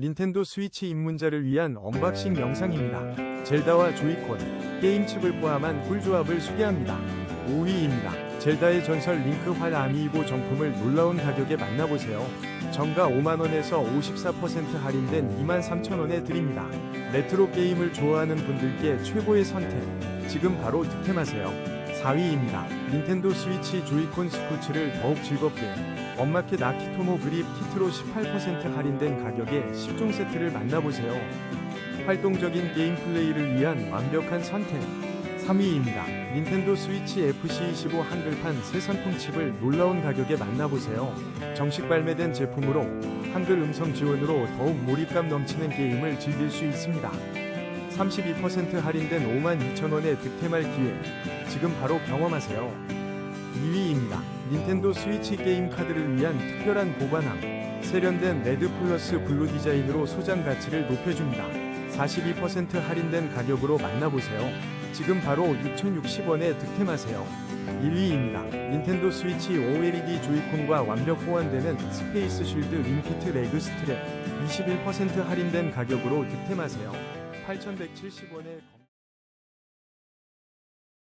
닌텐도 스위치 입문자를 위한 언박싱 영상입니다. 젤다와 조이콘, 게임 칩을 포함한 꿀조합을 소개합니다. 5위입니다. 젤다의 전설 링크 활 아미이보 정품을 놀라운 가격에 만나보세요. 정가 5만원에서 54% 할인된 23,000원에 드립니다. 레트로 게임을 좋아하는 분들께 최고의 선택. 지금 바로 득템하세요. 4위입니다. 닌텐도 스위치 조이콘 스포츠를 더욱 즐겁게 엄마켓 아키토모 그립 키트로 18% 할인된 가격에 10종 세트를 만나보세요. 활동적인 게임 플레이를 위한 완벽한 선택. 3위입니다. 닌텐도 스위치 FC25 한글판 새 선풍칩을 놀라운 가격에 만나보세요. 정식 발매된 제품으로 한글 음성 지원으로 더욱 몰입감 넘치는 게임을 즐길 수 있습니다. 32% 할인된 52,000원에 득템할 기회. 지금 바로 경험하세요. 2위입니다. 닌텐도 스위치 게임 카드를 위한 특별한 보관함. 세련된 레드 플러스 블루 디자인으로 소장 가치를 높여줍니다. 42% 할인된 가격으로 만나보세요. 지금 바로 6,060원에 득템하세요. 1위입니다. 닌텐도 스위치 OLED 조이콘과 완벽 호환되는 스페이스 쉴드 링피트 레그 스트랩 21% 할인된 가격으로 득템하세요. 8,170원에